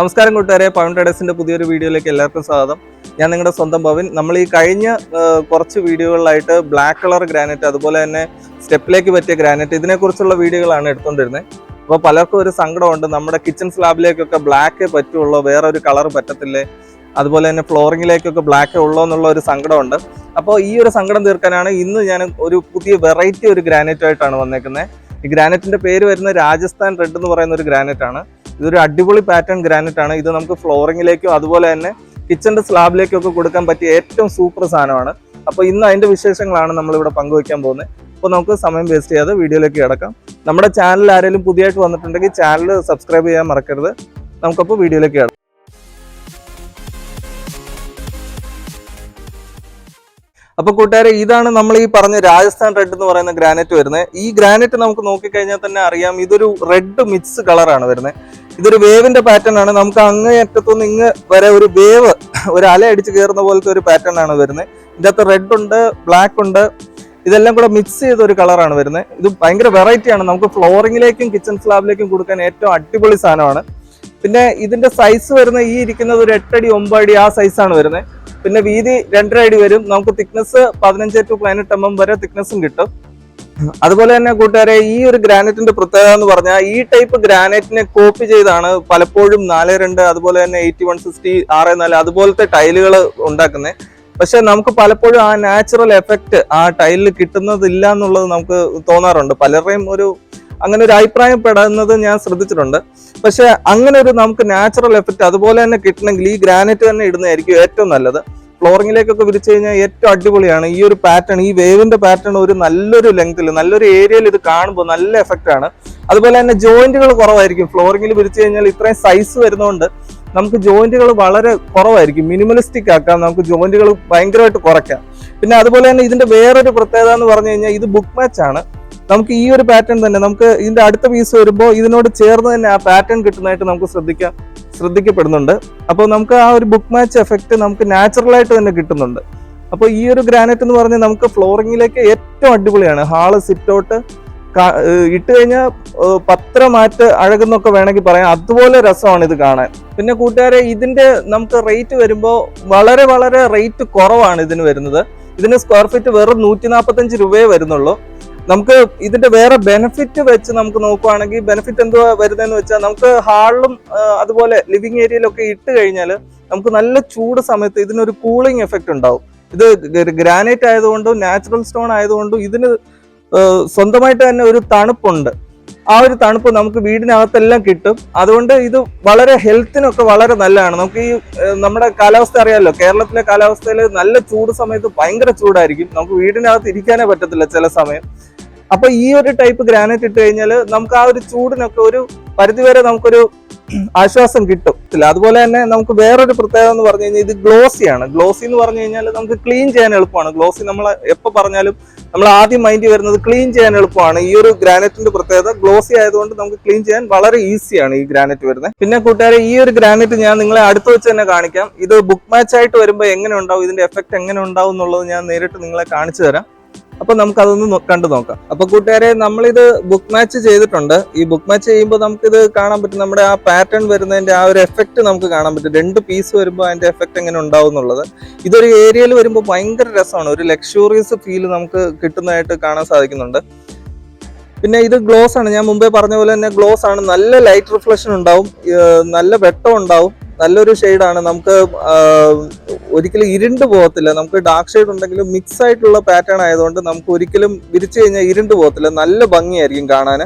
നമസ്കാരം കൂട്ടുകാരെ പവൻ ട്രേഡേഴ്സിന്റെ പുതിയൊരു വീഡിയോയിലേക്ക് എല്ലാവർക്കും സ്വാഗതം. ഞാൻ നിങ്ങളുടെ സ്വന്തം പവൻ. നമ്മൾ ഈ കഴിഞ്ഞ കുറച്ച് വീഡിയോകളിലായിട്ട് ബ്ലാക്ക് കളർ ഗ്രാനൈറ്റ് അതുപോലെ തന്നെ സ്റ്റെപ്പിലേക്ക് പറ്റിയ ഗ്രാനൈറ്റ് ഇതിനെക്കുറിച്ചുള്ള വീഡിയോകളാണ് എടുത്തുകൊണ്ടിരുന്നത്. അപ്പോൾ പലർക്കും ഒരു സങ്കടമുണ്ട്. നമ്മുടെ കിച്ചൺ സ്ലാബിലേക്കൊക്കെ ബ്ലാക്ക് പറ്റുള്ളൂ വേറെ ഒരു കളർ പറ്റത്തില്ലേ? അതുപോലെ തന്നെ ഫ്ലോറിങ്ങിലേക്കൊക്കെ ബ്ലാക്ക് ഉള്ളോ എന്നുള്ള ഒരു സങ്കടമുണ്ട്. അപ്പോൾ ഈ ഒരു സങ്കടം തീർക്കാനാണ് ഇന്ന് ഞാൻ ഒരു പുതിയ വെറൈറ്റി ഒരു ഗ്രാനൈറ്റ് ആയിട്ടാണ് വന്നേക്കുന്നത്. ഈ ഗ്രാനൈറ്റിന്റെ പേര് വരുന്ന രാജസ്ഥാൻ റെഡ് എന്ന് പറയുന്ന ഒരു ഗ്രാനൈറ്റ് ആണ്. ഇതൊരു അടിപൊളി പാറ്റേൺ ഗ്രാനൈറ്റ് ആണ്. ഇത് നമുക്ക് ഫ്ലോറിങ്ങിലേക്കും അതുപോലെ തന്നെ കിച്ചന്റെ സ്ലാബിലേക്കും ഒക്കെ കൊടുക്കാൻ പറ്റിയ ഏറ്റവും സൂപ്പർ സാധനമാണ്. അപ്പോൾ ഇന്ന് അതിന്റെ വിശേഷങ്ങളാണ് നമ്മൾ ഇവിടെ പങ്കുവയ്ക്കാൻ പോകുന്നത്. അപ്പോൾ നമുക്ക് സമയം വേസ്റ്റ് ചെയ്യാതെ വീഡിയോയിലേക്ക് കിടക്കാം. നമ്മുടെ ചാനൽ ആരെങ്കിലും പുതിയതായിട്ട് വന്നിട്ടുണ്ടെങ്കിൽ ചാനൽ സബ്സ്ക്രൈബ് ചെയ്യാൻ മറക്കരുത്. നമുക്കപ്പോൾ വീഡിയോയിലേക്ക് കിടക്കാം അപ്പൊ കൂട്ടുകാരെ ഇതാണ് നമ്മൾ ഈ പറഞ്ഞ രാജസ്ഥാൻ റെഡ് എന്ന് പറയുന്ന ഗ്രാനൈറ്റ് വരുന്നത്. ഈ ഗ്രാനൈറ്റ് നമുക്ക് നോക്കിക്കഴിഞ്ഞാൽ തന്നെ അറിയാം ഇതൊരു റെഡ് മിക്സ് കളറാണ് വരുന്നത്. ഇതൊരു വേവിന്റെ പാറ്റേൺ ആണ്. നമുക്ക് അങ്ങേ അറ്റത്തുനിന്ന് ഇങ്ങ് വരെ ഒരു വേവ് ഒരു അല അടിച്ച് കയറുന്ന പോലത്തെ ഒരു പാറ്റേൺ ആണ് വരുന്നത്. ഇതിന്റെ അകത്ത് റെഡ് ഉണ്ട് ബ്ലാക്ക് ഉണ്ട്. ഇതെല്ലാം കൂടെ മിക്സ് ചെയ്ത ഒരു കളറാണ് വരുന്നത്. ഇത് ഭയങ്കര വെറൈറ്റി ആണ്. നമുക്ക് ഫ്ലോറിങ്ങിലേക്കും കിച്ചൺ സ്ലാബിലേക്കും കൊടുക്കാൻ ഏറ്റവും അടിപൊളി സാധനമാണ്. പിന്നെ ഇതിന്റെ സൈസ് വരുന്ന ഈ ഇരിക്കുന്നത് ഒരു എട്ടടി ഒമ്പടി ആ സൈസാണ് വരുന്നത്. പിന്നെ വീതി രണ്ടര അടി വരും. നമുക്ക് തിക്നെസ് പതിനഞ്ച് ടു പതിനെട്ട് എം എം വരെ തിക്നെസ്സും കിട്ടും. അതുപോലെ തന്നെ കൂട്ടുകാരെ ഈ ഒരു ഗ്രാനൈറ്റിന്റെ പ്രത്യേകത എന്ന് പറഞ്ഞാൽ ഈ ടൈപ്പ് ഗ്രാനൈറ്റിനെ കോപ്പി ചെയ്താണ് പലപ്പോഴും നാല് രണ്ട് അതുപോലെ തന്നെ എയ്റ്റി വൺ സിക്സ്റ്റി ആറ് നാല് അതുപോലത്തെ ടൈലുകൾ ഉണ്ടാക്കുന്നത് പക്ഷെ നമുക്ക് പലപ്പോഴും ആ നാച്ചുറൽ എഫക്റ്റ് ആ ടൈലിൽ കിട്ടുന്നതില്ല എന്നുള്ളത് നമുക്ക് തോന്നാറുണ്ട്. പലരുടെയും ഒരു അങ്ങനെ ഒരു അഭിപ്രായം പെടുന്നത് ഞാൻ ശ്രദ്ധിച്ചിട്ടുണ്ട്. പക്ഷെ അങ്ങനെ ഒരു നമുക്ക് നാച്ചുറൽ എഫക്റ്റ് അതുപോലെ തന്നെ കിട്ടണമെങ്കിൽ ഈ ഗ്രാനൈറ്റ് തന്നെ ഇടുന്നതായിരിക്കും ഏറ്റവും നല്ലത്. ഫ്ലോറിങ്ങിലേക്കൊക്കെ വിരിച്ചു കഴിഞ്ഞാൽ ഏറ്റവും അടിപൊളിയാണ്. ഈ ഒരു പാറ്റേൺ ഈ വേവിന്റെ പാറ്റേൺ ഒരു നല്ലൊരു ലെങ്തിൽ നല്ലൊരു ഏരിയയിൽ ഇത് കാണുമ്പോൾ നല്ല എഫക്റ്റ് ആണ്. അതുപോലെ തന്നെ ജോയിന്റുകൾ കുറവായിരിക്കും. ഫ്ലോറിങ്ങിൽ വിരിച്ചു കഴിഞ്ഞാൽ ഇത്രയും സൈസ് വരുന്നതുകൊണ്ട് നമുക്ക് ജോയിന്റുകൾ വളരെ കുറവായിരിക്കും. മിനിമലിസ്റ്റിക് ആക്കാം. നമുക്ക് ജോയിന്റുകൾ ഭയങ്കരമായിട്ട് കുറയ്ക്കാം. പിന്നെ അതുപോലെ തന്നെ ഇതിന്റെ വേറൊരു പ്രത്യേകത എന്ന് പറഞ്ഞു കഴിഞ്ഞാൽ ഇത് ബുക്ക് മാച്ച് ആണ്. നമുക്ക് ഈ ഒരു പാറ്റേൺ തന്നെ നമുക്ക് ഇതിന്റെ അടുത്ത പീസ് വരുമ്പോൾ ഇതിനോട് ചേർന്ന് തന്നെ ആ പാറ്റേൺ കിട്ടുന്നതായിട്ട് നമുക്ക് ശ്രദ്ധിക്കാം. ശ്രദ്ധിക്കപ്പെടുന്നുണ്ട്. അപ്പോൾ നമുക്ക് ആ ഒരു ബുക്ക് മാച്ച് എഫക്റ്റ് നമുക്ക് നാച്ചുറൽ ആയിട്ട് തന്നെ കിട്ടുന്നുണ്ട്. അപ്പോൾ ഈ ഒരു ഗ്രാനൈറ്റ് എന്ന് പറഞ്ഞാൽ നമുക്ക് ഫ്ലോറിങ്ങിലേക്ക് ഏറ്റവും അടിപൊളിയാണ്. ഹാൾ സിറ്റൗട്ട് ഇട്ട് കഴിഞ്ഞാൽ പത്ര മാറ്റ് അഴകുന്നൊക്കെ വേണമെങ്കിൽ പറയാം. അതുപോലെ രസമാണ് ഇത് കാണാൻ. പിന്നെ കൂട്ടുകാരെ ഇതിന്റെ നമുക്ക് റേറ്റ് വരുമ്പോൾ വളരെ വളരെ റേറ്റ് കുറവാണ് ഇതിന് വരുന്നത്. ഇതിന് സ്ക്വയർ ഫീറ്റ് വെറും നൂറ്റി നാൽപ്പത്തഞ്ച് രൂപയേ വരുന്നുള്ളൂ. നമുക്ക് ഇതിന്റെ വേറെ ബെനിഫിറ്റ് വെച്ച് നമുക്ക് നോക്കുവാണെങ്കിൽ ബെനിഫിറ്റ് എന്തുവാ വരുന്നതെന്ന് വെച്ചാൽ നമുക്ക് ഹാളിലും അതുപോലെ ലിവിങ് ഏരിയയിലൊക്കെ ഇട്ട് കഴിഞ്ഞാൽ നമുക്ക് നല്ല ചൂട് സമയത്ത് ഇതിനൊരു കൂളിംഗ് എഫക്റ്റ് ഉണ്ടാവും. ഇത് ഗ്രാനൈറ്റ് ആയതുകൊണ്ടും നാച്ചുറൽ സ്റ്റോൺ ആയതുകൊണ്ടും ഇതിന് സ്വന്തമായിട്ട് തന്നെ ഒരു തണുപ്പുണ്ട്. ആ ഒരു തണുപ്പ് നമുക്ക് വീടിനകത്തെല്ലാം കിട്ടും. അതുകൊണ്ട് ഇത് വളരെ ഹെൽത്തിനൊക്കെ വളരെ നല്ലതാണ്. നമുക്ക് ഈ നമ്മുടെ കാലാവസ്ഥ അറിയാമല്ലോ കേരളത്തിലെ കാലാവസ്ഥയിൽ നല്ല ചൂട് സമയത്ത് ഭയങ്കര ചൂടായിരിക്കും. നമുക്ക് വീടിനകത്ത് ഇരിക്കാനേ പറ്റത്തില്ല ചില സമയം. അപ്പൊ ഈ ഒരു ടൈപ്പ് ഗ്രാനൈറ്റ് ഇട്ട് കഴിഞ്ഞാൽ നമുക്ക് ആ ഒരു ചൂടിനൊക്കെ ഒരു പരിധിവരെ നമുക്കൊരു ആശ്വാസം കിട്ടും. അതുപോലെ തന്നെ നമുക്ക് വേറൊരു പ്രത്യേകത എന്ന് പറഞ്ഞു കഴിഞ്ഞാൽ ഇത് ഗ്ലോസി ആണ്. ഗ്ലോസി എന്ന് പറഞ്ഞു കഴിഞ്ഞാൽ നമുക്ക് ക്ലീൻ ചെയ്യാൻ എളുപ്പമാണ്. ഗ്ലോസി നമ്മൾ എപ്പോൾ പറഞ്ഞാലും നമ്മൾ ആദ്യം മൈൻഡ് വരുന്നത് ക്ലീൻ ചെയ്യാൻ എളുപ്പമാണ്. ഈ ഒരു ഗ്രാനൈറ്റിന്റെ പ്രത്യേകത ഗ്ലോസി ആയതുകൊണ്ട് നമുക്ക് ക്ലീൻ ചെയ്യാൻ വളരെ ഈസിയാണ് ഈ ഗ്രാനൈറ്റ് വരുന്നത്. പിന്നെ കൂട്ടുകാരെ ഈ ഒരു ഗ്രാനൈറ്റ് ഞാൻ നിങ്ങളെ അടുത്ത് വെച്ച് തന്നെ കാണിക്കാം. ഇത് ബുക്ക് മാച്ച് ആയിട്ട് വരുമ്പോൾ എങ്ങനെ ഉണ്ടാവും? ഇതിന്റെ എഫക്ട് എങ്ങനെ ഉണ്ടാവും എന്നുള്ളത് ഞാൻ നേരിട്ട് നിങ്ങളെ കാണിച്ചു തരാം. അപ്പൊ നമുക്ക് അതൊന്ന് നോ- കണ്ടു നോക്കാം. അപ്പൊ കൂട്ടുകാരെ നമ്മളിത് ബുക്ക് മാച്ച് ചെയ്തിട്ടുണ്ട്. ഈ ബുക്ക് മാച്ച് ചെയ്യുമ്പോൾ നമുക്കിത് കാണാൻ പറ്റും. നമ്മുടെ ആ പാറ്റേൺ വരുന്നതിന്റെ ആ ഒരു എഫക്റ്റ് നമുക്ക് കാണാൻ പറ്റും. രണ്ട് പീസ് വരുമ്പോൾ അതിന്റെ എഫക്റ്റ് എങ്ങനെ ഉണ്ടാവും എന്നുള്ളത്. ഇതൊരു ഏരിയയിൽ വരുമ്പോൾ ഭയങ്കര രസമാണ്. ഒരു ലക്ഷൂറിയസ് ഫീൽ നമുക്ക് കിട്ടുന്നതായിട്ട് കാണാൻ സാധിക്കുന്നുണ്ട്. പിന്നെ ഇത് ഗ്ലോസ് ആണ്. ഞാൻ മുമ്പേ പറഞ്ഞ പോലെ തന്നെ ഗ്ലോസ് ആണ്. നല്ല ലൈറ്റ് റിഫ്ലക്ഷൻ ഉണ്ടാവും. നല്ല വെട്ടം ഉണ്ടാവും. നല്ലൊരു ഷെയ്ഡാണ് നമുക്ക് ഒരിക്കലും ഇരുണ്ട് പോകത്തില്ല. നമുക്ക് ഡാർക്ക് ഷെയ്ഡ് ഉണ്ടെങ്കിലും മിക്സ് ആയിട്ടുള്ള പാറ്റേൺ ആയതുകൊണ്ട് നമുക്ക് ഒരിക്കലും വിരിച്ചു കഴിഞ്ഞാൽ ഇരുണ്ട് പോകത്തില്ല. നല്ല ഭംഗിയായിരിക്കും കാണാൻ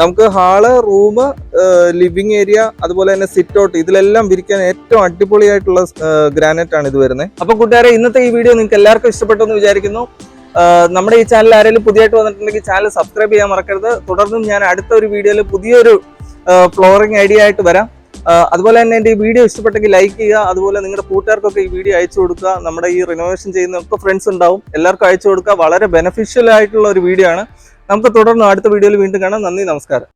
നമുക്ക് ഹാൾ റൂം ലിവിങ് ഏരിയ അതുപോലെ തന്നെ സിറ്റ് ഔട്ട് ഇതിലെല്ലാം വിരിക്കാൻ ഏറ്റവും അടിപൊളിയായിട്ടുള്ള ഗ്രാനൈറ്റ് ആണ് ഇത് വരുന്നത്. അപ്പൊ കൂട്ടുകാരെ ഇന്നത്തെ ഈ വീഡിയോ നിങ്ങൾക്ക് എല്ലാവർക്കും ഇഷ്ടപ്പെട്ടെന്ന് വിചാരിക്കുന്നു. നമ്മുടെ ഈ ചാനൽ ആരെങ്കിലും പുതിയതായിട്ട് വന്നിട്ടുണ്ടെങ്കിൽ ചാനൽ സബ്സ്ക്രൈബ് ചെയ്യാൻ മറക്കരുത്. തുടർന്നും ഞാൻ അടുത്ത ഒരു വീഡിയോയിൽ പുതിയൊരു ഫ്ലോറിംഗ് ഐഡിയ ആയിട്ട് വരാം. അതുപോലെ തന്നെ എന്റെ ഈ വീഡിയോ ഇഷ്ടപ്പെട്ടെങ്കിൽ ലൈക്ക് ചെയ്യുക അതുപോലെ നിങ്ങളുടെ കൂട്ടുകാർക്കൊക്കെ ഈ വീഡിയോ അയച്ചു കൊടുക്കുക. നമ്മുടെ ഈ റിനോവേഷൻ ചെയ്യുന്ന ഒക്കെ ഫ്രണ്ട്സ് ഉണ്ടാവും. എല്ലാവർക്കും അയച്ചു കൊടുക്കുക. വളരെ ബെനിഫിഷ്യൽ ആയിട്ടുള്ള ഒരു വീഡിയോ ആണ്. നമുക്ക് തുടർന്ന് അടുത്ത വീഡിയോയിൽ വീണ്ടും കാണാം. നന്ദി നമസ്കാരം.